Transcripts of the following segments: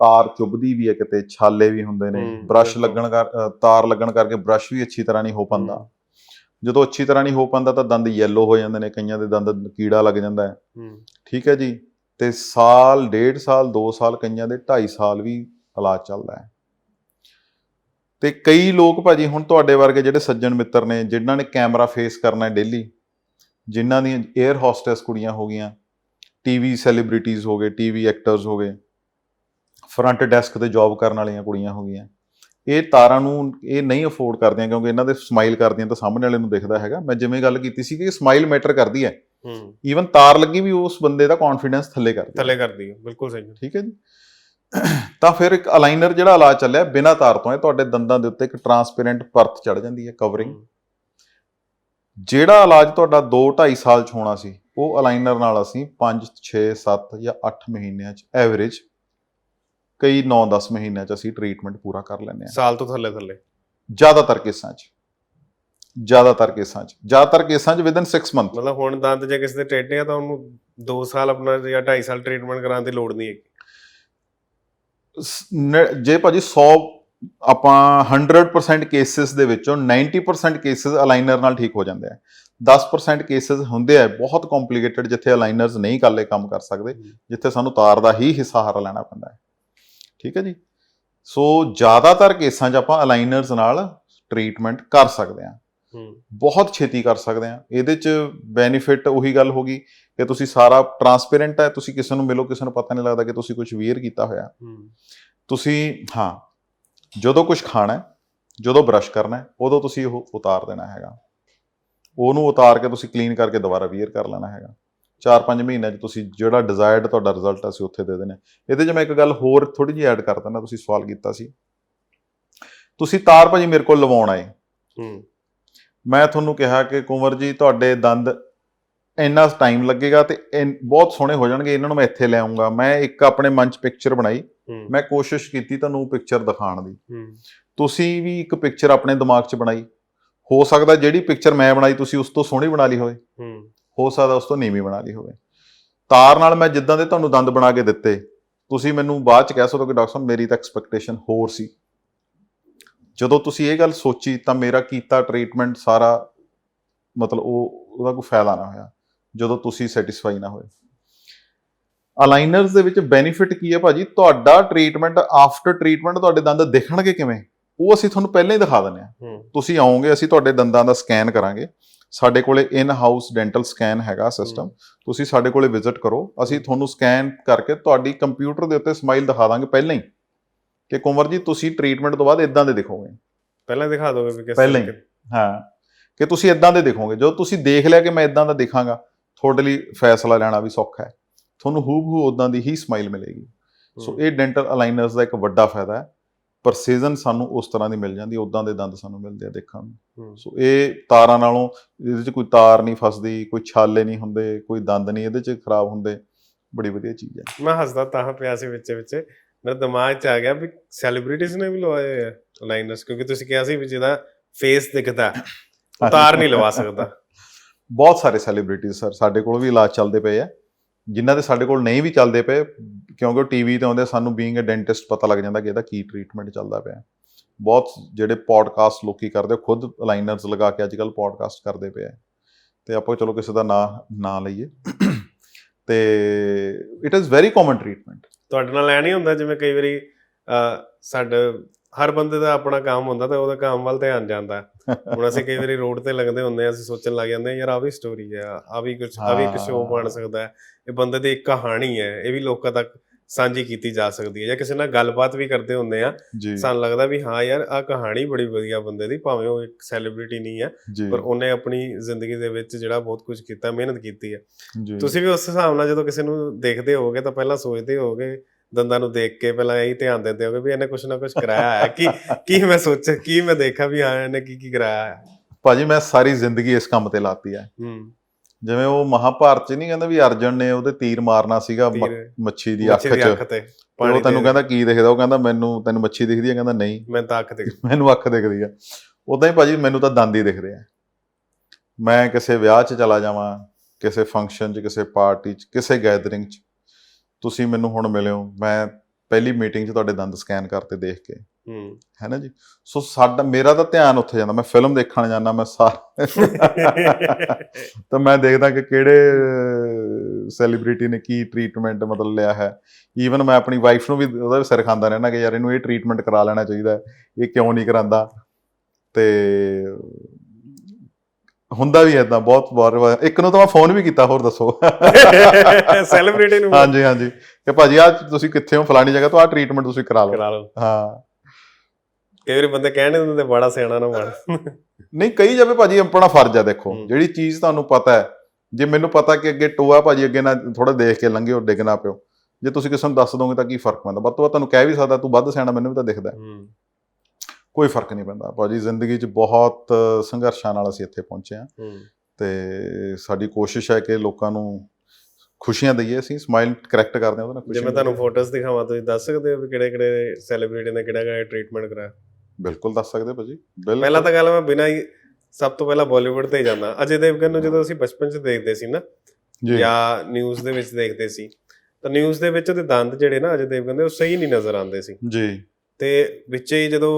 ਤਾਰ ਚੁੱਭਦੀ ਵੀ ਹੈ ਕਿਤੇ ਛਾਲੇ ਵੀ ਹੁੰਦੇ ਨੇ ਬ੍ਰਸ਼। ਲੱਗਣ ਕਰ ਤਾਰ ਲੱਗਣ ਕਰਕੇ ਬ੍ਰਸ਼ ਵੀ ਅੱਛੀ ਤਰ੍ਹਾਂ ਨਹੀਂ ਹੋ ਪਾਉਂਦਾ। ਹੂੰ। ਜਦੋਂ ਅੱਛੀ ਤਰ੍ਹਾਂ ਨਹੀਂ ਹੋ ਪਾਉਂਦਾ ਤਾਂ ਦੰਦ ਯੈਲੋ ਹੋ ਜਾਂਦੇ ਨੇ ਕਈਆਂ ਦੇ ਦੰਦ ਕੀੜਾ ਲੱਗ ਜਾਂਦਾ ਹੈ। ਹੂੰ। ਠੀਕ ਹੈ ਜੀ? ਤੇ ਸਾਲ ਡੇਢ ਸਾਲ 2 ਸਾਲ ਕਈਆਂ ਦੇ 2.5 ਸਾਲ ਵੀ ਇਲਾਜ ਚੱਲਦਾ ਹੈ। ਤੇ ਕਈ ਲੋਕ ਭਾਜੀ ਹੁਣ ਤੁਹਾਡੇ ਵਰਗੇ ਜਿਹੜੇ ਸੱਜਣ ਮਿੱਤਰ ਨੇ ਜਿਨ੍ਹਾਂ ਨੇ ਕੈਮਰਾ ਫੇਸ ਕਰਨਾ ਹੈ ਡੇਲੀ ਜਿਨ੍ਹਾਂ ਦੀਆਂ 에ਅਰ ਹੋਸਟੈਸ ਕੁੜੀਆਂ ਹੋ ਗਈਆਂ ਟੀਵੀ ਸੈਲੀਬ੍ਰਿਟੀਜ਼ ਹੋ ਗਏ ਟੀਵੀ ਐਕਟਰਸ ਹੋ ਗਏ ਫਰੰਟ ਡੈਸਕ ਤੇ ਜੌਬ ਕਰਨ ਵਾਲੀਆਂ ਕੁੜੀਆਂ ਹੋ ਗਈਆਂ। ਇਹ ਤਾਰਾਂ ਨੂੰ ਇਹ ਨਹੀਂ ਅਫੋਰਡ ਕਰਦੀਆਂ ਕਿਉਂਕਿ ਇਹਨਾਂ ਦੇ ਸਮਾਈਲ ਕਰਦੀਆਂ ਤਾਂ ਸਾਹਮਣੇ ਵਾਲੇ ਨੂੰ ਦਿਖਦਾ ਹੈਗਾ। ਮੈਂ ਜਿਵੇਂ ਗੱਲ ਕੀਤੀ ਸੀ ਕਿ ਸਮਾਈਲ ਮੈਟਰ ਕਰਦੀ ਹੈ। ਹੂੰ। ਈਵਨ ਤਾਰ ਲੱਗੀ ਵੀ ਉਸ ਬੰਦੇ ਦਾ ਕੌਨਫੀਡੈਂਸ ਥੱਲੇ ਕਰਦੀ ਹੈ। ਥੱਲੇ ਕਰਦੀ ਹੈ ਬਿਲਕੁਲ ਸਹੀ ਠੀਕ ਹੈ ਜੀ। ਤਾਂ ਫਿਰ ਇੱਕ ਅਲਾਈਨਰ ਜਿਹੜਾ ਇਲਾਜ ਚੱਲਿਆ ਬਿਨਾਂ ਤਾਰ ਤੋਂ ਹੈ ਤੁਹਾਡੇ ਦੰਦਾਂ ਦੇ ਉੱਤੇ ਇੱਕ ਟਰਾਂਸਪੇਰੈਂਟ ਪਰਤ ਚੜ ਜਾਂਦੀ ਹੈ ਕਵਰਿੰਗ ਜਿਹੜਾ ਇਲਾਜ ਤੁਹਾਡਾ 2 2.5 ਸਾਲ ਚ ਹੋਣਾ ਸੀ ਉਹ ਅਲਾਈਨਰ ਨਾਲ ਅਸੀਂ 5 6 7 ਜਾਂ 8 ਮਹੀਨਿਆਂ ਚ ਐਵਰੇਜ ਕਈ 9 10 ਮਹੀਨਿਆਂ ਚ ਅਸੀਂ ਟ੍ਰੀਟਮੈਂਟ ਪੂਰਾ ਕਰ ਲੈਂਦੇ ਹਾਂ। ਸਾਲ ਤੋਂ ਥੱਲੇ ਥੱਲੇ। ਜ਼ਿਆਦਾਤਰ ਕੇਸਾਂ ਚ। ਜ਼ਿਆਦਾਤਰ ਕੇਸਾਂ ਚ। ਜ਼ਿਆਦਾਤਰ ਕੇਸਾਂ ਚ ਵਿਦਨ 6 ਮੰਥ ਮਤਲਬ ਹੁਣ ਦੰਦ ਜੇ ਕਿਸੇ ਦੇ ਟੇਢੇ ਆ ਤਾਂ ਉਹਨੂੰ 2 ਸਾਲ ਆਪਣਾ ਜਾਂ 2.5 ਸਾਲ ਟ੍ਰੀਟਮੈਂਟ ਕਰਾਉਣ ਦੀ ਲੋੜ ਨਹੀਂ ਹੈਗੀ। ਜੇ ਭਾਜੀ 100 ਆਪਾਂ 100% ਕੇਸਿਸ ਦੇ ਵਿੱਚੋਂ 90% ਕੇਸਿਸ ਅਲਾਈਨਰ ਨਾਲ ਠੀਕ ਹੋ ਜਾਂਦੇ ਆ। 10% ਕੇਸਿਸ ਹੁੰਦੇ ਆ ਬਹੁਤ ਕੰਪਲਿਕੇਟਡ ਜਿੱਥੇ ਅਲਾਈਨਰਸ ਨਹੀਂ ਇਕੱਲੇ ਕੰਮ ਕਰ ਸਕਦੇ ਜਿੱਥੇ ਸਾਨੂੰ ਤਾਰ ਦਾ ਹੀ ਹਿੱਸਾ ਲੈਣਾ ਪੈਂਦਾ ਹੈ। ਠੀਕ ਹੈ ਜੀ? ਸੋ ਜ਼ਿਆਦਾਤਰ ਕੇਸਾਂ 'ਚ ਆਪਾਂ ਅਲਾਈਨਰਸ ਨਾਲ ਟ੍ਰੀਟਮੈਂਟ ਕਰ ਸਕਦੇ ਹਾਂ। ਬਹੁਤ ਛੇਤੀ ਕਰ ਸਕਦੇ ਹਾਂ। ਇਹਦੇ 'ਚ ਬੈਨੀਫਿਟ ਉਹੀ ਗੱਲ ਹੋ ਗਈ ਕਿ ਤੁਸੀਂ ਸਾਰਾ ਟਰਾਂਸਪੇਰੈਂਟ ਹੈ ਤੁਸੀਂ ਕਿਸੇ ਨੂੰ ਮਿਲੋ ਕਿਸੇ ਨੂੰ ਪਤਾ ਨਹੀਂ ਲੱਗਦਾ ਕਿ ਤੁਸੀਂ ਕੁਝ ਵੀਅਰ ਕੀਤਾ ਹੋਇਆ। ਤੁਸੀਂ ਹਾਂ ਜਦੋਂ ਕੁਝ ਖਾਣਾ ਹੈ ਜਦੋਂ ਬਰਸ਼ ਕਰਨਾ ਹੈ ਉਦੋਂ ਤੁਸੀਂ ਉਹ ਉਤਾਰ ਦੇਣਾ ਹੈਗਾ। ਉਹਨੂੰ ਉਤਾਰ ਕੇ ਤੁਸੀਂ ਕਲੀਨ ਕਰਕੇ ਦੁਬਾਰਾ ਵੀਅਰ ਕਰ ਲੈਣਾ ਹੈਗਾ। 4-5 ਮਹੀਨਿਆਂ 'ਚ ਤੁਸੀਂ ਜਿਹੜਾ ਡਿਜ਼ਾਇਰਡ ਤੁਹਾਡਾ ਰਿਜ਼ਲਟ ਅਸੀਂ ਉੱਥੇ ਦੇ ਦੇਣਾ ਇਹਦੇ 'ਚ ਮੈਂ ਇੱਕ ਗੱਲ ਹੋਰ ਥੋੜੀ ਜਿਹੀ ਐਡ ਕਰ ਦਿੰਦਾ ਤੁਸੀਂ ਸਵਾਲ ਕੀਤਾ ਸੀ। ਤੁਸੀਂ ਤਾਰ ਭਾਜੀ ਮੇਰੇ ਕੋਲ ਲਵਾਉਣ ਆਏ। ਹੂੰ। ਮੈਂ ਤੁਹਾਨੂੰ ਕਿਹਾ ਕਿ ਕੁੰਵਰ ਜੀ ਤੁਹਾਡੇ ਦੰਦ ਇੰਨਾ ਟਾਈਮ ਲੱਗੇਗਾ ਤੇ ਬਹੁਤ ਸੋਹਣੇ ਹੋ ਜਾਣਗੇ ਇਹਨਾਂ ਨੂੰ ਮੈਂ ਇੱਥੇ ਲੈ ਆਉਂਗਾ ਮੈਂ ਇੱਕ ਆਪਣੇ ਮਨ 'ਚ ਪਿਕਚਰ ਬਣਾਈ। ਮੈਂ ਕੋਸ਼ਿਸ਼ ਕੀਤੀ ਤੁਹਾਨੂੰ ਪਿਕਚਰ ਦਿਖਾਉਣ ਦੀ। ਤੁਸੀਂ ਵੀ ਇੱਕ ਪਿਕਚਰ ਆਪਣੇ ਦਿਮਾਗ 'ਚ ਬਣਾਈ। ਹੋ ਸਕਦਾ ਜਿਹੜੀ ਪਿਕਚਰ ਮੈਂ ਬਣਾਈ ਤੁਸੀਂ ਉਸ ਤੋਂ ਸੋਹਣੀ ਬਣਾ ਲਈ ਹੋਵੇ। ਹੂੰ ਸਕਦਾ ਉਸ ਤੋਂ ਨੀਵੀਂ ਬਣਾ ਲਈ ਹੋਵੇ। ਤਾਰ ਨਾਲ ਮੈਂ ਜਿੱਦਾਂ ਦੇ ਤੁਹਾਨੂੰ ਦੰਦ ਬਣਾ ਕੇ ਦਿੱਤੇ ਤੁਸੀਂ ਮੈਨੂੰ ਬਾਅਦ 'ਚ ਕਹਿ ਸਕਦੇ ਹੋ ਕਿ ਡਾਕਟਰ ਸਾਹਿਬ ਮੇਰੀ ਤਾਂ ਐਕਸਪੈਕਟੇਸ਼ਨ ਹੋਰ ਸੀ। ਜਦੋਂ ਤੁਸੀਂ ਇਹ ਗੱਲ ਸੋਚੀ ਤਾਂ ਮੇਰਾ ਕੀਤਾ ਟ੍ਰੀਟਮੈਂਟ ਸਾਰਾ ਮਤਲਬ ਉਹ ਉਹਦਾ ਕੋਈ ਫਾਇਦਾ ਨਾ ਹੋਇਆ ਜਦੋਂ ਤੁਸੀਂ ਸੈਟੀਸਫਾਈ ਨਾ ਹੋਏ। ਅਲਾਈਨਰਸ ਦੇ ਵਿੱਚ ਬੈਨੀਫਿਟ ਕੀ ਹੈ ਭਾਜੀ? ਤੁਹਾਡਾ ਟ੍ਰੀਟਮੈਂਟ ਆਫਟਰ ਟ੍ਰੀਟਮੈਂਟ ਤੁਹਾਡੇ ਦੰਦ ਦਿਖਣਗੇ ਕਿਵੇਂ? ਉਹ ਅਸੀਂ ਤੁਹਾਨੂੰ ਪਹਿਲਾਂ ਹੀ ਦਿਖਾ ਦਿੰਦੇ ਹਾਂ। ਹੂੰ। ਤੁਸੀਂ ਆਓਗੇ ਅਸੀਂ ਤੁਹਾਡੇ ਦੰਦਾਂ ਦਾ ਸਕੈਨ ਕਰਾਂਗੇ। ਸਾਡੇ ਕੋਲੇ ਇਨ ਹਾਊਸ ਡੈਂਟਲ ਸਕੈਨ ਹੈਗਾ ਸਿਸਟਮ ਤੁਸੀਂ ਸਾਡੇ ਕੋਲੇ ਵਿਜ਼ਿਟ ਕਰੋ। ਅਸੀਂ ਤੁਹਾਨੂੰ ਸਕੈਨ ਕਰਕੇ ਤੁਹਾਡੀ ਕੰਪਿਊਟਰ ਦੇ ਉੱਤੇ ਸਮਾਈਲ ਦਿਖਾ ਦਾਂਗੇ ਪਹਿਲਾਂ ਹੀ। ਕਿ ਕੁੰਵਰ ਜੀ ਤੁਸੀਂ ਟ੍ਰੀਟਮੈਂਟ ਤੋਂ ਬਾਅਦ ਇਦਾਂ ਦੇ ਦਿਖੋਗੇ। ਪਹਿਲਾਂ ਦਿਖਾ ਦੋਗੇ ਵੀ ਕਿਸ ਪਹਿਲਾਂ ਹੀ। ਹਾਂ। ਕਿ ਤੁਸੀਂ ਇਦਾਂ ਦੇ ਦਿਖੋਗੇ। ਜਦੋਂ ਤੁਸੀਂ ਦੇਖ ਲਿਆ ਕਿ ਮੈਂ ਇਦਾਂ ਦਾ ਦਿਖਾਂਗਾ ਤੁਹਾਡੇ ਲਈ ਫੈਸਲਾ ਲੈਣਾ ਵੀ ਸੌਖਾ ਹੈ। ਤੁਹਾਨੂੰ ਹੂਬਹੂ ਉਦਾਂ ਦੀ ਹੀ ਸਮਾਈਲ ਮਿਲੇਗੀ। ਸੋ ਹੂੰ, ਇਹ ਡੈਂਟਲ ਅਲਾਈਨਰਸ ਦਾ ਇੱਕ ਵੱਡਾ ਫਾਇਦਾ ਹੈ। ਪ੍ਰਸੀਜਨ ਸਾਨੂੰ ਉਸ ਤਰ੍ਹਾਂ ਦੀ ਮਿਲ ਜਾਂਦੀ ਉਦਾਂ ਦੇ ਦੰਦ ਸਾਨੂੰ ਮਿਲਦੇ ਆ ਦੇਖਣ ਨੂੰ। ਸੋ ਇਹ ਤਾਰਾਂ ਨਾਲੋਂ ਇਹਦੇ 'ਚ ਕੋਈ ਤਾਰ ਨਹੀਂ ਫਸਦੀ ਕੋਈ ਛਾਲੇ ਨਹੀਂ ਹੁੰਦੇ ਕੋਈ ਦੰਦ ਨਹੀਂ ਇਹਦੇ 'ਚ ਖਰਾਬ ਹੁੰਦੇ। ਬੜੀ ਵਧੀਆ ਚੀਜ਼ ਹੈ ਮੈਂ ਹੱਸਦਾ ਤਾਂ ਪਿਆ ਸੀ ਵਿੱਚ ਵਿੱਚ। ਮੇਰੇ ਦਿਮਾਗ 'ਚ ਆ ਗਿਆ ਵੀ ਸੈਲੀਬ੍ਰਿਟੀਜ਼ ਨੇ ਵੀ ਲਵਾਏ ਆ ਲਾਈਨਰਸ ਕਿਉਂਕਿ ਤੁਸੀਂ ਕਿਹਾ ਸੀ ਵੀ ਜਿਹਦਾ ਫੇਸ ਦਿਖਦਾ ਉਤਾਰ ਨਹੀਂ ਲਵਾ ਸਕਦਾ। ਬਹੁਤ ਸਾਰੇ ਸੈਲੀਬ੍ਰਿਟੀਜ਼ ਸਰ ਸਾਡੇ ਕੋਲ ਵੀ ਇਲਾਜ ਚੱਲਦੇ ਪਏ ਆ। ਜਿਨ੍ਹਾਂ ਦੇ ਸਾਡੇ ਕੋਲ ਨਹੀਂ ਵੀ ਚੱਲਦੇ ਪਏ ਕਿਉਂਕਿ ਟੀਵੀ ਤੇ ਆਉਂਦੇ ਸਾਨੂੰ ਬੀਇੰਗ ਅ ਡੈਂਟਿਸਟ ਪਤਾ ਲੱਗ ਜਾਂਦਾ ਕਿ ਇਹਦਾ ਕੀ ਟ੍ਰੀਟਮੈਂਟ ਚੱਲਦਾ ਪਿਆ। ਬਹੁਤ ਜਿਹੜੇ ਪੋਡਕਾਸਟ ਲੋਕੀ ਕਰਦੇ ਖੁਦ ਅਲਾਈਨਰਸ ਲਗਾ ਕੇ ਅੱਜਕੱਲ ਪੋਡਕਾਸਟ ਕਰਦੇ ਪਏ ਆ। ਤੇ ਆਪਾਂ ਚਲੋ ਕਿਸੇ ਦਾ ਨਾਂ ਨਾਂ ਲਈਏ। ਤੇ it is very common treatment ਤੁਹਾਡੇ ਨਾਲ ਐ ਨਹੀਂ ਹੁੰਦਾ ਜਿਵੇਂ ਕਈ ਵਾਰੀ ਸਾਡੇ ਹਰ ਬੰਦੇ ਦਾ ਆਪਣਾ ਕੰਮ ਹੁੰਦਾ ਤੇ ਉਹਦਾ ਕੰਮ ਵੱਲ ਧਿਆਨ ਜਾਂਦਾ। ਹੁਣ ਅਸੀਂ ਕਈ ਵਾਰੀ ਰੋਡ ਤੇ ਲੱਗਦੇ ਹੁੰਦੇ ਆ ਅਸੀਂ ਸੋਚਣ ਲੱਗ ਜਾਂਦੇ ਆ ਯਾਰ ਆ ਵੀ ਸਟੋਰੀ ਆ ਆ ਵੀ ਕੁਝ ਆ ਵੀ ਇੱਕ ਸ਼ੋਅ ਬਣ ਹਾਂ। ਸਕਦਾ ਹੈ। ਇਹ ਬੰਦੇ ਦੀ ਇੱਕ ਕਹਾਣੀ ਹੈ ਇਹ ਵੀ ਲੋਕਾਂ ਤੱਕ ਸਾਂਝੀ ਕੀਤੀ ਜਾ ਸਕਦੀ ਹੈ ਜਾਂ ਕਿਸੇ ਨਾਲ ਗੱਲਬਾਤ ਵੀ ਕਰਦੇ ਹੁੰਦੇ ਆ। ਸਾਨੂੰ ਲੱਗਦਾ ਵੀ ਹਾਂ ਯਾਰ ਆ ਕਹਾਣੀ ਬੜੀ ਵਧੀਆ ਬੰਦੇ ਦੀ ਭਾਵੇਂ ਉਹ ਇੱਕ ਸੈਲੀਬ੍ਰਿਟੀ ਨਹੀਂ ਹੈ ਜੀ। ਪਰ ਉਹਨੇ ਆਪਣੀ ਜ਼ਿੰਦਗੀ ਦੇ ਵਿੱਚ ਜਿਹੜਾ ਬਹੁਤ ਕੁਝ ਕੀਤਾ ਮਿਹਨਤ ਕੀਤੀ ਹੈ। ਤੁਸੀਂ ਵੀ ਉਸ ਹਿਸਾਬ ਨਾਲ ਜਦੋਂ ਕਿਸੇ ਨੂੰ ਦੇਖਦੇ ਹੋਵੋਗੇ ਤਾਂ ਪਹਿਲਾਂ ਸੋਚਦੇ ਹੋਵੋਗੇ ਦੰਦਾਂ ਨੂੰ ਦੇਖ ਕੇ ਪਹਿਲਾਂ ਇਹੀ ਧਿਆਨ ਦਿੰਦੇ ਹੋਗੇ ਵੀ ਇਹਨੇ ਕੁਝ ਨਾ ਕੁਝ ਕਰਾਇਆ ਹੈ। ਕੀ ਕੀ ਮੈਂ ਸੋਚਿਆ ਕੀ ਮੈਂ ਦੇਖਿਆ ਵੀ ਹਾਂ ਇਹਨੇ ਕੀ ਕੀ ਕਰਾਇਆ ਹੈ। ਭਾਜੀ ਮੈਂ ਸਾਰੀ ਜ਼ਿੰਦਗੀ ਇਸ ਕੰਮ ਤੇ ਲਾਤੀ ਹੈ। ਹੂੰ। ਜਿਵੇਂ ਉਹ ਮਹਾਭਾਰਤ ਚ ਨਹੀਂ ਕਹਿੰਦਾ ਵੀ ਅਰਜਨ ਨੇ ਉਹਦੇ ਤੀਰ ਮਾਰਨਾ ਸੀਗਾ ਮੱਛੀ ਦੀ ਅੱਖ 'ਚ। ਉਹ ਤੈਨੂੰ ਕਹਿੰਦਾ ਕੀ ਦਿਖਦਾ ਉਹ ਕਹਿੰਦਾ ਮੈਨੂੰ ਤੈਨੂੰ ਮੱਛੀ ਦਿਖਦੀ ਹੈ ਕਹਿੰਦਾ ਨਹੀਂ। ਮੈਂ ਤਾਂ ਅੱਖ ਤੇ ਮੈਨੂੰ ਅੱਖ ਦਿਖਦੀ ਆ। ਉਦਾਂ ਹੀ ਭਾਜੀ ਮੈਨੂੰ ਤਾਂ ਦੰਦ ਹੀ ਦਿਖਦੇ ਆ। ਮੈਂ ਕਿਸੇ ਵਿਆਹ 'ਚ ਚਲਾ ਜਾਵਾਂ ਕਿਸੇ ਫੰਕਸ਼ਨ 'ਚ ਕਿਸੇ ਪਾਰਟੀ 'ਚ ਕਿਸੇ ਗੈਦਰਿੰਗ 'ਚ। ਤੁਸੀਂ ਮੈਨੂੰ ਹੁਣ ਮਿਲਿਓ ਮੈਂ ਪਹਿਲੀ ਮੀਟਿੰਗ 'ਚ ਤੁਹਾਡੇ ਦੰਦ ਸਕੈਨ ਕਰਤੇ ਦੇਖ ਕੇ। ਹੂੰ। ਹੈ ਨਾ ਜੀ? ਸੋ ਸਾਡਾ ਮੇਰਾ ਤਾਂ ਧਿਆਨ ਉੱਥੇ ਜਾਂਦਾ ਮੈਂ ਫਿਲਮ ਦੇਖਣ ਜਾਂਦਾ ਮੈਂ ਸਾਰ ਤਾਂ ਮੈਂ ਦੇਖਦਾ ਕਿ ਕਿਹੜੇ ਸੈਲੀਬ੍ਰਿਟੀ ਨੇ ਕੀ ਟ੍ਰੀਟਮੈਂਟ ਮਤਲਬ ਲਿਆ ਹੈ। ਈਵਨ ਮੈਂ ਆਪਣੀ ਵਾਈਫ ਨੂੰ ਵੀ ਉਹਦਾ ਵੀ ਸਿਰ ਖਾਂਦਾ ਰਹਿਣਾ ਕਿ ਯਾਰ ਇਹਨੂੰ ਇਹ ਟ੍ਰੀਟਮੈਂਟ ਕਰਾ ਲੈਣਾ ਚਾਹੀਦਾ ਹੈ, ਇਹ ਕਿਉਂ ਨਹੀਂ ਕਰਾਂਦਾ? ਤੇ ਹੁੰਦਾ ਵੀ ਏਦਾਂ ਬਹੁਤ ਵਾਰ ਇੱਕ ਨੂੰ ਤਾਂ ਮੈਂ ਫੋਨ ਵੀ ਕੀਤਾ ਹੋਰ ਦੱਸੋ। ਸੈਲੀਬ੍ਰਿਟੀ ਨੂੰ ਹਾਂਜੀ ਹਾਂਜੀ। ਕਿ ਭਾਜੀ ਆ ਤੁਸੀਂ ਕਿੱਥੇ ਹੋ? ਫਲਾਣੀ ਜਗ੍ਹਾ ਤੋਂ ਆ ਟ੍ਰੀਟਮੈਂਟ ਤੁਸੀਂ ਕਰਾ ਲਓ। ਕਰਾ ਲਓ। ਹਾਂ। ਕਈ ਵਾਰੀ ਬੰਦੇ ਕਹਿਣੇ ਹੁੰਦੇ ਬੜਾ ਸਿਆਣਾ ਨਾ ਬਣ ਨਹੀਂ ਕਹੀ ਜਾਵੇ ਭਾਜੀ ਆਪਣਾ ਫਰਜ਼ ਆ ਦੇਖੋ। ਜਿਹੜੀ ਚੀਜ਼ ਤੁਹਾਨੂੰ ਪਤਾ ਹੈ। ਜੇ ਮੈਨੂੰ ਪਤਾ ਕਿ ਅੱਗੇ ਟੋਆ ਭਾਜੀ ਅੱਗੇ ਨਾ ਥੋੜਾ ਦੇਖ ਕੇ ਲੰਘਿਓ ਡਿੱਗ ਨਾ ਪਿਓ। ਜੇ ਤੁਸੀਂ ਕਿਸੇ ਨੂੰ ਦੱਸ ਦੋਗੇ ਤਾਂ ਕੀ ਫ਼ਰਕ ਪੈਂਦਾ? ਵੱਧ ਤੋਂ ਵੱਧ ਤੁਹਾਨੂੰ ਕਹਿ ਵੀ ਸਕਦਾ ਤੂੰ ਵੱਧ ਸਿਆਣਾ ਮੈਨੂੰ ਵੀ ਤਾਂ ਦਿਖਦਾ। ਕੋਈ ਫ਼ਰਕ ਨਹੀਂ ਪੈਂਦਾ। ਭਾਜੀ ਜ਼ਿੰਦਗੀ 'ਚ ਬਹੁਤ ਸੰਘਰਸ਼ਾਂ ਨਾਲ ਅਸੀਂ ਇੱਥੇ ਪਹੁੰਚੇ ਹੂੰ। ਤੇ ਸਾਡੀ ਕੋਸ਼ਿਸ਼ ਹੈ ਕਿ ਲੋਕਾਂ ਨੂੰ ਖੁਸ਼ੀਆਂ ਦਈਏ ਅਸੀਂ ਸਮਾਈਲ ਕਰੈਕਟ ਕਰਦੇ ਹਾਂ ਉਹਦੇ ਨਾਲ ਜੇ ਮੈਂ ਤੁਹਾਨੂੰ। ਫੋਟੋਜ਼ ਦਿਖਾਵਾਂ ਤੁਸੀਂ ਦੱਸ ਸਕਦੇ ਹੋ ਵੀ ਕਿਹੜੇ ਕਿਹੜੇ ਸੈਲੀਬ੍ਰਿਟੀ ਨੇ ਕਿਹੜਾ ਕਿਹੜਾ ਟ੍ਰੀਟਮੈਂਟ ਕਰਾਇਆ? ਬਿਲਕੁਲ ਦੱਸ ਸਕਦੇ ਭਾਜੀ ਪਹਿਲਾਂ ਤਾਂ ਗੱਲ ਮੈਂ ਬਿਨਾਂ ਹੀ ਸਭ ਤੋਂ ਪਹਿਲਾਂ ਬਾਲੀਵੁੱਡ ਤੇ ਹੀ ਜਾਂਦਾ। ਅਜੇ ਦੇਵਗਨ ਨੂੰ ਜਦੋਂ ਅਸੀਂ ਬਚਪਨ 'ਚ ਦੇਖਦੇ ਸੀ ਨਾ ਜੀ। ਨਿਊਜ਼ ਦੇ ਵਿੱਚ ਦੇਖਦੇ ਸੀ ਤਾਂ ਨਿਊਜ਼ ਦੇ ਵਿੱਚ ਉਹਦੇ ਦੰਦ ਜਿਹੜੇ ਨਾ ਅਜੇ ਦੇਵਗਨ ਦੇ ਉਹ ਸਹੀ ਨਹੀਂ ਨਜ਼ਰ ਆਉਂਦੇ ਸੀ। ਜੀ। ਤੇ ਵਿੱਚ ਹੀ ਜਦੋਂ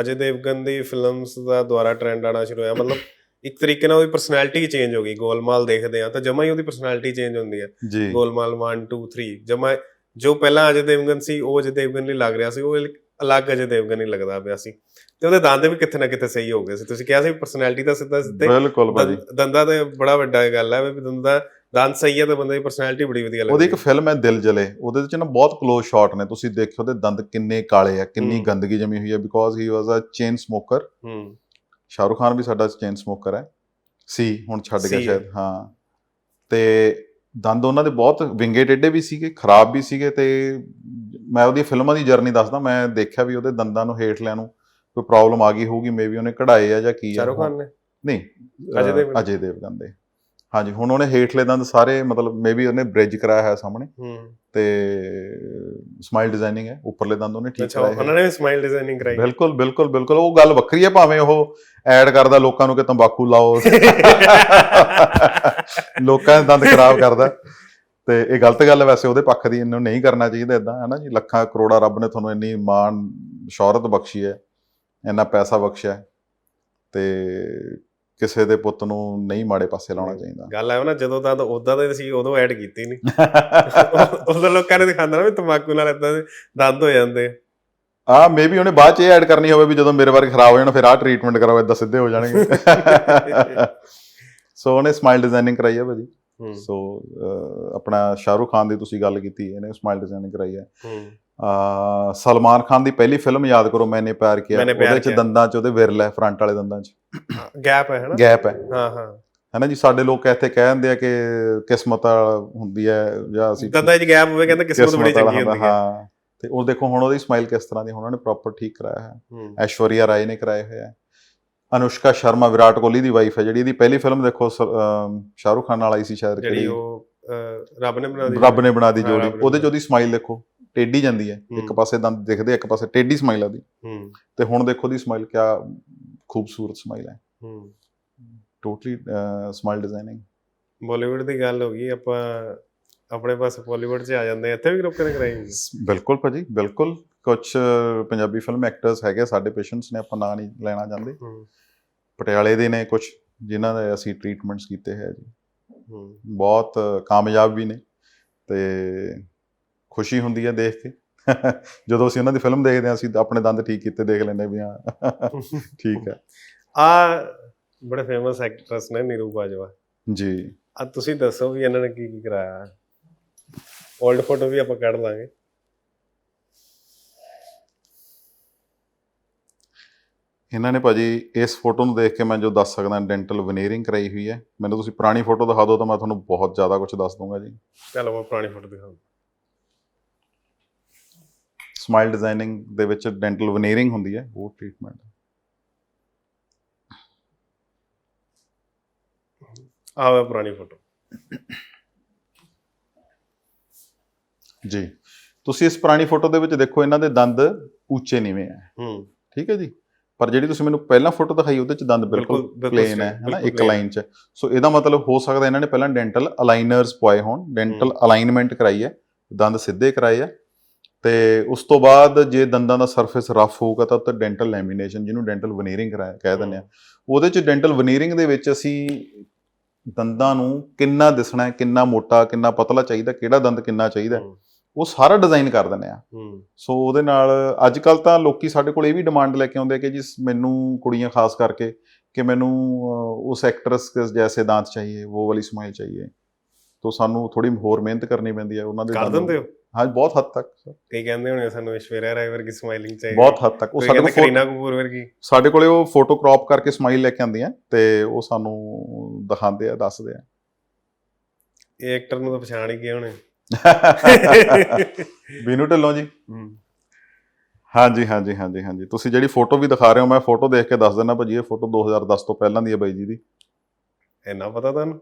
ਅਜੇ ਦੇਵਗਨ ਦੀ ਫਿਲਮਸ ਦਾ ਦੁਆਰਾ ਟ੍ਰੈਂਡ ਆਣਾ ਸ਼ੁਰੂ ਹੋਇਆ ਮਤਲਬ ਇੱਕ ਤਰੀਕੇ ਨਾਲ ਉਹਦੀ ਪਰਸਨੈਲਿਟੀ ਚੇਂਜ ਹੋ ਗਈ ਗੋਲਮਾਲ ਦੇਖਦੇ ਆ ਤਾਂ ਜਮਾ ਹੀ ਉਹਦੀ ਪਰਸਨੈਲਿਟੀ ਚੇਂਜ ਹੁੰਦੀ ਹੈ। ਗੋਲਮਾਲ 1 2 3 ਜਮਾ ਜੋ ਪਹਿਲਾਂ ਅਜੇ ਦੇਵਗਨ ਸੀ ਉਹ ਅਜੇ ਦੇਵਗਨ ਲਈ ਲੱਗ ਰਿਹਾ ਸੀ ਉਹ ਅਲੱਗ ਅਜੇ ਦੇਵਗਨ ਹੀ ਲੱਗਦਾ ਪਿਆ ਸੀ। ਤੇ ਉਹਦੇ ਦੰਦ ਵੀ ਕਿਤੇ ਨਾ ਕਿਤੇ ਸਹੀ ਹੋ ਗਏ ਸੀ। ਤੁਸੀਂ ਕਿਹਾ ਸੀ ਪਰਸਨੈਲਿਟੀ ਦਾ ਸਿੱਧਾ ਸਿੱਧੇ ਬਿਲਕੁਲ ਭਾਜੀ। ਦੰਦ- ਤੇ ਬੜਾ ਵੱਡਾ ਗੱਲ ਹੈ ਵੀ ਦੰਦਾ ਦੰਦ ਸਹੀ ਹੈ ਤਾਂ ਬੰਦੇ ਦੀ ਪਰਸਨੈਲਿਟੀ ਬੜੀ ਵਧੀਆ ਲੱਗਦੀ ਉਹਦੀ ਇੱਕ ਫਿਲਮ ਹੈ ਦਿਲ ਜਲੇ। ਉਹਦੇ ਵਿੱਚ ਨਾ ਬਹੁਤ ক্লোਜ਼ ਸ਼ਾਟ ਨੇ। ਤੁਸੀਂ ਦੇਖਿਓ ਉਹਦੇ ਦੰਦ ਕਿੰਨੇ ਕਾਲੇ ਆ ਕਿੰਨੀ। ਗੰਦਗੀ ਜਮੀ ਹੋਈ ਹੈ। Because he was a chain smoker ਹੂੰ। ਸ਼ਾਹਰੁਖ ਖਾਨ ਵੀ ਸਾਡਾ ਚੇਨ ਸਮੋਕਰ ਹੈ। ਸੀ ਹੁਣ ਛੱਡ ਗਿਆ। ਸ਼ਾਇਦ ਹਾਂ। ਤੇ ਦੰਦ ਉਹਨਾਂ ਦੇ ਬਹੁਤ ਵਿੰਗੇ ਟੇਢੇ ਵੀ ਸੀਗੇ ਖਰਾਬ ਵੀ ਸੀਗੇ ਤੇ ਮੈਂ ਉਹਦੀ ਫਿਲਮਾਂ ਦੀ ਜਰਨੀ ਦੱਸਦਾ ਮੈਂ ਦੇਖਿਆ ਵੀ ਉਹਦੇ ਦੰਦਾਂ ਨੂੰ ਹੇਠ ਲਿਆਂ ਨੂੰ ਕੋਈ ਪ੍ਰੋਬਲਮ ਆ ਗਈ ਹੋਊਗੀ ਮੇਬੀ ਉਹਨੇ ਕਢਾਏ ਆ ਜਾਂ ਕੀ ਆ। ਸ਼ਾਹਰੁਖ ਖਾਨ ਨੇ? ਨਹੀਂ ਅਜੇ ਦੇਵਗਨ। ਅਜੇ ਦੇਵਗਨ ਦੇ। ਹਾਂਜੀ ਹੁਣ ਉਹਨੇ ਹੇਠਲੇ ਦੰਦ ਸਾਰੇ ਮਤਲਬ ਮੇਬੀ ਉਹਨੇ ਬ੍ਰਿਜ ਕਰਾਇਆ ਹੈ ਸਾਹਮਣੇ। ਹੂੰ। ਤੇ ਸਮਾਈਲ ਡਿਜ਼ਾਈਨਿੰਗ ਹੈ ਉੱਪਰਲੇ ਦੰਦ ਉਹਨੇ ਠੀਕ ਅੱਛਾ ਕਰਾਏ ਉਹਨਾਂ ਹੈ ਨੇ ਸਮਾਈਲ ਡਿਜ਼ਾਈਨਿੰਗ ਕਰਾਈ। ਬਿਲਕੁਲ ਬਿਲਕੁਲ ਬਿਲਕੁਲ ਉਹ ਗੱਲ ਵੱਖਰੀ ਹੈ ਭਾਵੇਂ ਉਹ ਐਡ ਕਰਦਾ ਲੋਕਾਂ ਨੂੰ ਕਿ ਤੰਬਾਕੂ ਲਾਓ। ਲੋਕਾਂ ਦੇ ਦੰਦ ਖਰਾਬ ਕਰਦਾ। ਤੇ ਇਹ ਗਲਤ ਗੱਲ ਹੈ ਵੈਸੇ ਉਹਦੇ ਪੱਖ ਦੀ ਇਹਨੂੰ ਨਹੀਂ ਕਰਨਾ ਚਾਹੀਦਾ ਇਦਾਂ ਹੈ ਨਾ ਜੀ? ਲੱਖਾਂ ਕਰੋੜਾਂ ਰੱਬ ਨੇ ਤੁਹਾਨੂੰ ਇੰਨੀ ਮਾਣ ਸ਼ੌਹਰਤ ਬਖਸ਼ੀ ਹੈ ਇੰਨਾ ਪੈਸਾ ਬਖਸ਼ਿਆ ਤੇ ਕਿਸੇ ਦੇ ਪੁੱਤ ਨੂੰ ਨਹੀਂ ਮਾੜੇ ਪਾਸੇ ਲਾਉਣਾ ਚਾਹੀਦਾ। ਗੱਲ ਹੈ ਨਾ ਜਦੋਂ ਦੰਦ ਉਦਾਂ ਦੇ ਸੀ ਉਦੋਂ ਐਡ ਕੀਤੀ ਨਹੀਂ ਉਦੋਂ ਲੋਕਾਂ ਨੇ ਦਿਖਾਉਂਦਾ ਨਾ ਵੀ ਤੰਬਾਕੂ ਨਾਲ ਇਦਾਂ ਦੇ ਦੰਦ ਹੋ ਜਾਂਦੇ ਆ। ਮੇਬੀ ਉਹਨੇ ਬਾਅਦ ਚ ਇਹ ਐਡ ਕਰਨੀ ਹੋਵੇ ਵੀ ਜਦੋਂ ਮੇਰੇ ਵਰਗੇ ਖਰਾਬ ਹੋ ਜਾਣ ਫਿਰ ਆਹ ਟ੍ਰੀਟਮੈਂਟ ਕਰਾਓ ਇਦਾਂ ਸਿੱਧੇ ਹੋ ਜਾਣਗੇ। ਸੋ ਉਹਨੇ ਸਮਾਈਲ ਡਿਜ਼ਾਈਨਿੰਗ ਕਰਾਈ ਹੈ ਭਾਜੀ। ਸੋ ਆਪਣਾ ਸ਼ਾਹਰੁਖ ਖਾਨ ਦੀ ਤੁਸੀਂ ਗੱਲ ਕੀਤੀ ਇਹਨੇ ਸਮਾਈਲ ਡਿਜ਼ਾਈਨਿੰਗ ਕਰਾਈ ਹੈ। ਅਹ, ਸਲਮਾਨ ਖਾਨ ਦੀ ਪਹਿਲੀ ਫਿਲਮ ਯਾਦ ਕਰੋ ਮੈਨੇ ਪਿਆਰ ਕੀਤਾ ਉਹਦੇ ਚ। ਦੰਦਾਂ ਚ ਉਹਦੇ ਵਿਰਲ ਹੈ ਫਰੰਟ ਵਾਲੇ ਦੰਦਾਂ ਚ। ਗੈਪ ਹੈ ਹਨਾ? ਗੈਪ ਹੈ। ਹਾਂ ਹਾਂ। ਹੈਨਾ ਜੀ ਸਾਡੇ ਲੋਕ ਇੱਥੇ ਕਹਿ ਦਿੰਦੇ ਆ ਕਿ ਕਿਸਮਤ ਹੁੰਦੀ ਹੈ ਜਾਂ ਅਸੀਂ ਦੰਦਾਂ 'ਚ ਗੈਪ ਹੋਵੇ ਕਹਿੰਦੇ ਕਿਸਮਤ ਬੜੀ ਚੰਗੀ ਹੁੰਦਾ, ਹੈ। ਹਾਂ ਤੇ ਉਹ ਦੇਖੋ ਹੁਣ ਉਹਦੀ ਸਮਾਈਲ ਕਿਸ ਤਰ੍ਹਾਂ ਦੀ ਉਹਨਾਂ ਨੇ ਪ੍ਰੋਪਰ ਠੀਕ ਕਰਾਇਆ ਹੈ। ਐਸ਼ਵਰੀਆ ਰਾਏ ਨੇ ਕਰਾਏ ਹੋਏ ਹੈ। ਅਨੁਸ਼ਕਾ ਸ਼ਰਮਾ ਵਿਰਾਟ ਕੋਹਲੀ ਦੀ ਵਾਈਫ ਹੈ ਜਿਹੜੀ ਇਹਦੀ ਪਹਿਲੀ ਫਿਲਮ ਦੇਖੋ ਸ਼ਾਹਰੁਖ ਖਾਨ ਨਾਲ ਆਈ ਸੀ ਸ਼ਾਇਦ ਜਿਹੜੀ ਉਹ ਰੱਬ ਨੇ ਬਣਾ ਦਿੱਤੀ ਰੱਬ ਨੇ ਬਣਾ ਦੀ ਜੋੜੀ। ਉਹਦੇ ਚ ਉਹਦੀ ਸਮਾਈਲ ਦੇਖੋ ਟੇਢੀ ਜਾਂਦੀ ਹੈ। ਇੱਕ। ਪਾਸੇ ਦੰਦ ਦਿਖਦੇ ਇੱਕ ਪਾਸੇ ਟੇਢੀ ਸਮਾਈਲ ਆਦੀ ਹੂੰ। ਤੇ ਹੁਣ ਦੇਖੋ ਦੀ ਸਮਾਈਲ ਕਿਆ ਖੂਬਸੂਰਤ ਸਮਾਈਲ ਹੈ। ਹੂੰ। ਟੋਟਲੀ ਸਮਾਈਲ ਡਿਜ਼ਾਈਨਿੰਗ ਬਾਲੀਵੁੱਡ ਦੀ ਗੱਲ ਹੋ ਗਈ ਆਪਾਂ ਆਪਣੇ ਪਾਸੇ ਬਾਲੀਵੁੱਡ 'ਚ ਆ ਜਾਂਦੇ ਇੱਥੇ ਵੀ ਲੋਕਾਂ ਨੇ ਕਰਾਈ। ਬਿਲਕੁਲ ਭਾਜੀ ਬਿਲਕੁਲ। ਕੁਝ ਪੰਜਾਬੀ ਫਿਲਮ ਐਕਟਰਸ ਹੈਗੇ ਸਾਡੇ ਪੇਸ਼ੈਂਟਸ ਨੇ ਆਪਾਂ ਨਾਂ ਨਹੀਂ ਲੈਣਾ ਚਾਹੁੰਦੇ। ਪਟਿਆਲੇ ਦੇ ਨੇ ਕੁਝ ਜਿਨ੍ਹਾਂ ਦੇ ਅਸੀਂ ਟ੍ਰੀਟਮੈਂਟਸ ਕੀਤੇ ਹੈ ਜੀ। ਬਹੁਤ ਕਾਮਯਾਬ ਵੀ ਨੇ ਤੇ ਖੁਸ਼ੀ ਹੁੰਦੀ ਹੈ ਦੇਖ ਕੇ। ਜਦੋਂ ਅਸੀਂ ਉਹਨਾਂ ਦੀ ਫਿਲਮ ਦੇਖਦੇ ਹਾਂ ਅਸੀਂ ਆਪਣੇ ਦੰਦ ਠੀਕ ਕੀਤੇ ਦੇਖ ਲੈਂਦੇ ਵੀ ਹਾਂ ਠੀਕ ਹੈ। ਆ ਬੜੇ ਫੇਮਸ ਐਕਟਰਸ ਨੇ ਨੀਰੂ ਬਾਜਵਾ। ਜੀ। ਆ ਤੁਸੀਂ ਦੱਸੋ ਵੀ ਇਹਨਾਂ ਨੇ ਕੀ ਕੀ ਕਰਾਇਆ? 올ਡ ਫੋਟੋ ਵੀ ਆਪਾਂ ਕੱਢ ਲਾਂਗੇ। ਇਹਨਾਂ ਨੇ ਭਾਜੀ ਇਸ ਫੋਟੋ ਨੂੰ ਦੇਖ ਕੇ ਮੈਂ ਜੋ ਦੱਸ ਸਕਦਾ ਡੈਂਟਲ ਵਨੀਅਰਿੰਗ ਕਰਾਈ ਹੋਈ ਹੈ। ਮੈਨੂੰ ਤੁਸੀਂ ਪੁਰਾਣੀ ਫੋਟੋ ਦਿਖਾ ਦਿਓ ਤਾਂ ਮੈਂ ਤੁਹਾਨੂੰ ਬਹੁਤ ਜ਼ਿਆਦਾ ਕੁਝ ਦੱਸ ਦੂੰਗਾ ਜੀ। ਚਲੋ ਮੈਂ ਪੁਰਾਣੀ ਫੋਟੋ ਦਿਖਾਉਂਦਾ ਸਮਾਈਲ ਡਿਜ਼ਾਈਨਿੰਗ ਦੇ ਵਿੱਚ ਡੈਂਟਲ ਵਨੀਅਰਿੰਗ ਹੁੰਦੀ ਹੈ ਉਹ ਟ੍ਰੀਟਮੈਂਟ ਆ ਵਾ ਪੁਰਾਣੀ ਫੋਟੋ ਜੀ। ਤੁਸੀਂ ਇਸ ਪੁਰਾਣੀ ਫੋਟੋ ਦੇ ਵਿੱਚ ਦੇਖੋ ਇਹਨਾਂ ਦੇ ਦੰਦ ਉੱਚੇ ਨੀਵੇਂ ਹੈ ਹੂੰ। ਠੀਕ ਹੈ ਜੀ? ਪਰ ਜਿਹੜੀ ਤੁਸੀਂ ਮੈਨੂੰ ਪਹਿਲਾਂ ਫੋਟੋ ਦਿਖਾਈ ਉਹਦੇ ਚ ਦੰਦ ਬਿਲਕੁਲ ਪਲੇਨ ਹੈ ਹਨਾ? ਇੱਕ ਲਾਈਨ ਚ। ਸੋ ਇਹਦਾ ਮਤਲਬ ਹੋ ਸਕਦਾ ਇਹਨਾਂ ਨੇ ਪਹਿਲਾਂ ਡੈਂਟਲ ਅਲਾਈਨਰਸ ਪਵਾਏ ਹੋਣ ਡੈਂਟਲ। ਅਲਾਈਨਮੈਂਟ ਕਰਾਈ ਹੈ ਦੰਦ ਸਿੱਧੇ ਕਰਾਏ ਆ। ਤੇ ਉਸ ਤੋਂ ਬਾਅਦ ਜੇ ਦੰਦਾਂ ਦਾ ਸਰਫੇਸ ਰਫ ਹੋਊਗਾ ਤਾਂ ਉੱਤੇ ਡੈਂਟਲ ਲੈਮੀਨੇਸ਼ਨ ਜਿਹਨੂੰ ਡੈਂਟਲ ਵਨੀਰਿੰਗ ਕਹਿ ਦਿੰਦੇ ਆ। ਉਹਦੇ ਚ ਡੈਂਟਲ ਵਨੀਰਿੰਗ ਦੇ ਵਿੱਚ ਅਸੀਂ ਦੰਦਾਂ ਨੂੰ ਕਿੰਨਾ ਦਿਸਣਾ ਹੈ ਕਿੰਨਾ ਮੋਟਾ ਕਿੰਨਾ ਪਤਲਾ ਚਾਹੀਦਾ ਕਿਹੜਾ ਦੰਦ ਕਿੰਨਾ ਚਾਹੀਦਾ ਉਹ ਸਾਰਾ ਡਿਜ਼ਾਈਨ ਕਰ ਦਿੰਦੇ ਆ। ਸੋ ਉਹਦੇ ਨਾਲ ਅੱਜ ਕੱਲ ਤਾਂ ਲੋਕੀ ਸਾਡੇ ਕੋਲ ਇਹ ਵੀ ਡਿਮਾਂਡ ਲੈ ਕੇ ਆਉਂਦੇ ਕਿ ਜੀ ਮੈਨੂੰ ਕੁੜੀਆਂ ਖਾਸ ਕਰਕੇ ਕਿ ਮੈਨੂੰ ਉਸ ਐਕਟਰਸ ਦੇ ਦਾੰਤ ਚਾਹੀਏ ਉਹ ਵਾਲੀ ਸਮਾਈਲ ਚਾਹੀਏ। ਤੋਂ ਸਾਨੂੰ ਥੋੜੀ ਹੋਰ ਮਿਹਨਤ ਕਰਨੀ ਪੈਂਦੀ ਹੈ ਉਹਨਾਂ ਦੇ ਕਰ ਦਿੰਦੇ ਹੋ? ਹਾਂ ਬਹੁਤ ਹੱਦ ਤੱਕ ਕਈ ਕਹਿੰਦੇ ਹੋਣੇ ਸਾਨੂੰ ਈਸ਼ਵਰਿਆ ਰਾਏ ਵਰਗੀ ਸਮਾਈਲਿੰਗ ਚਾਹੀਦੀ ਬਹੁਤ ਹੱਦ ਤੱਕ। ਉਹ ਸਾਡੇ ਕੋਲ ਕਰੀਨਾ ਕਪੂਰ ਵਰਗੀ। ਸਾਡੇ ਕੋਲੇ ਉਹ ਫੋਟੋ ਕ੍ਰੌਪ ਕਰਕੇ ਸਮਾਈਲ ਲੈ ਕੇ ਆਉਂਦੀਆਂ ਤੇ ਉਹ ਸਾਨੂੰ ਦਿਖਾਉਂਦੇ ਆ ਦੱਸਦੇ ਆ। ਇਹ ਐਕਟਰ ਨੂੰ ਤਾਂ ਪਛਾਣ ਹੀ ਗਏ ਹੋਣੇ। ਬੀਨੂ ਢਿੱਲੋਂ ਜੀ। ਹਾਂਜੀ ਹਾਂਜੀ ਹਾਂਜੀ ਹਾਂਜੀ। ਤੁਸੀਂ ਜਿਹੜੀ ਫੋਟੋ ਵੀ ਦਿਖਾ ਰਹੇ ਹੋ ਮੈਂ ਫੋਟੋ ਦੇਖ ਕੇ ਦੱਸ ਦਿੰਦਾ ਭਾਜੀ ਇਹ ਫੋਟੋ 2010 ਤੋਂ ਪਹਿਲਾਂ ਦੀ ਹੈ ਬਾਈ ਜੀ ਦੀ। ਇੰਨਾ ਪਤਾ ਤੁਹਾਨੂੰ?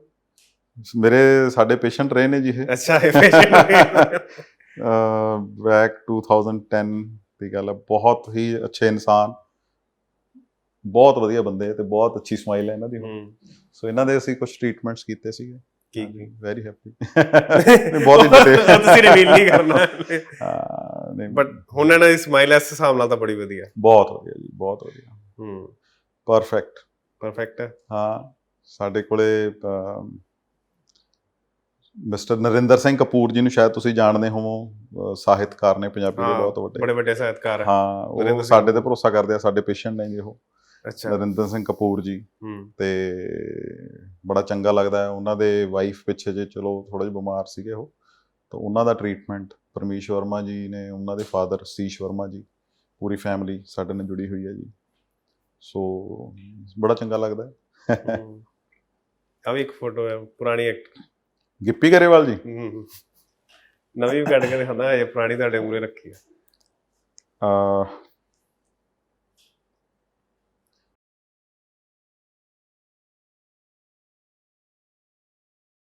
ਮੇਰੇ ਸਾਡੇ ਪੇਸ਼ੈਂਟ ਰਹੇ ਨੇ ਜੀ ਇਹ। ਅੱਛਾ ਇਹ ਫੈਸ਼ਨ ਬੈਕ 2010 ਦੀ ਗੱਲ ਹੈ। ਬਹੁਤ ਹੀ ਅੱਛੇ ਇਨਸਾਨ। ਬਹੁਤ ਵਧੀਆ ਬੰਦੇ ਤੇ ਬਹੁਤ ਅੱਛੀ ਸਮਾਈਲ ਹੈ ਇਹਨਾਂ ਦੀ ਹੂੰ। ਸੋ ਇਹਨਾਂ ਦੇ ਅਸੀਂ ਕੁਝ ਟ੍ਰੀਟਮੈਂਟਸ ਕੀਤੇ ਸੀਗੇ। ਕੀ ਵੈਰੀ ਹੈਪੀ ਬਹੁਤ detail- ਤੁਸੀਂ ਰਿਵੀਲ ਨਹੀਂ ਕਰਨਾ। ਹਾਂ, ਨਹੀਂ। ਬਟ ਹੁਣ ਇਹਨਾਂ ਦੀ ਸਮਾਈਲ ਇਸ ਹਿਸਾਬ ਨਾਲ ਤਾਂ ਬੜੀ ਵਧੀਆ। ਬਹੁਤ ਵਧੀਆ ਜੀ ਬਹੁਤ ਵਧੀਆ। ਹੂੰ। ਪਰਫੈਕਟ ਪਰਫੈਕਟ ਹੈ। ਹਾਂ ਸਾਡੇ ਕੋਲੇ ਮਿਸਟਰ ਨਰਿੰਦਰ ਸਿੰਘ ਕਪੂਰ ਜੀ ਨੂੰ ਸ਼ਾਇਦ ਤੁਸੀਂ ਜਾਣਦੇ ਹੋਵੋ ਸਾਹਿਤਕਾਰ ਨੇ ਪੰਜਾਬੀ ਦੇ ਬਹੁਤ ਵੱਡੇ। ਬੜੇ ਵੱਡੇ ਸਾਹਿਤਕਾਰ ਹੈ। ਉਹ ਸਾਡੇ ਤੇ ਭਰੋਸਾ ਕਰਦੇ ਆ ਸਾਡੇ ਪੇਸ਼ੈਂਟ ਨੇ ਜੀ ਉਹ। ਨਰਿੰਦਰ ਸਿੰਘ ਕਪੂਰ ਜੀ। ਹੂੰ। ਤੇ ਬੜਾ ਚੰਗਾ ਲੱਗਦਾ ਹੈ। ਉਹਨਾਂ ਦੇ ਵਾਈਫ ਪਿੱਛੇ ਜੇ ਚਲੋ ਥੋੜਾ ਜਿਹਾ ਬਿਮਾਰ ਸੀਗੇ ਉਹ ਤਾਂ ਉਹਨਾਂ ਦਾ ਟ੍ਰੀਟਮੈਂਟ ਪਰਮੇਸ਼ ਵਰਮਾ ਜੀ ਨੇ ਉਹਨਾਂ ਦੇ ਫਾਦਰ ਸੀਸ਼ ਵਰਮਾ ਜੀ ਪੂਰੀ ਫੈਮਿਲੀ ਸਾਡੇ ਨਾਲ ਜੁੜੀ ਹੋਈ ਹੈ ਜੀ। ਸੋ ਬੜਾ ਚੰਗਾ ਲੱਗਦਾ ਹੈ। ਆ ਵੀ ਇੱਕ ਫੋਟੋ ਹੈ ਪੁਰਾਣੀ ਐਕਟਰ ਗਿੱਪੀ ਗਰੇਵਾਲ ਜੀ। ਨਵੀਂ ਵੀ ਕੱਢ ਕੇ ਦਿਖਾਉਂਦਾ ਇਹ ਪੁਰਾਣੀ ਤੁਹਾਡੇ ਮੂਰੇ ਰੱਖੀ ਹੈ। ਅਹ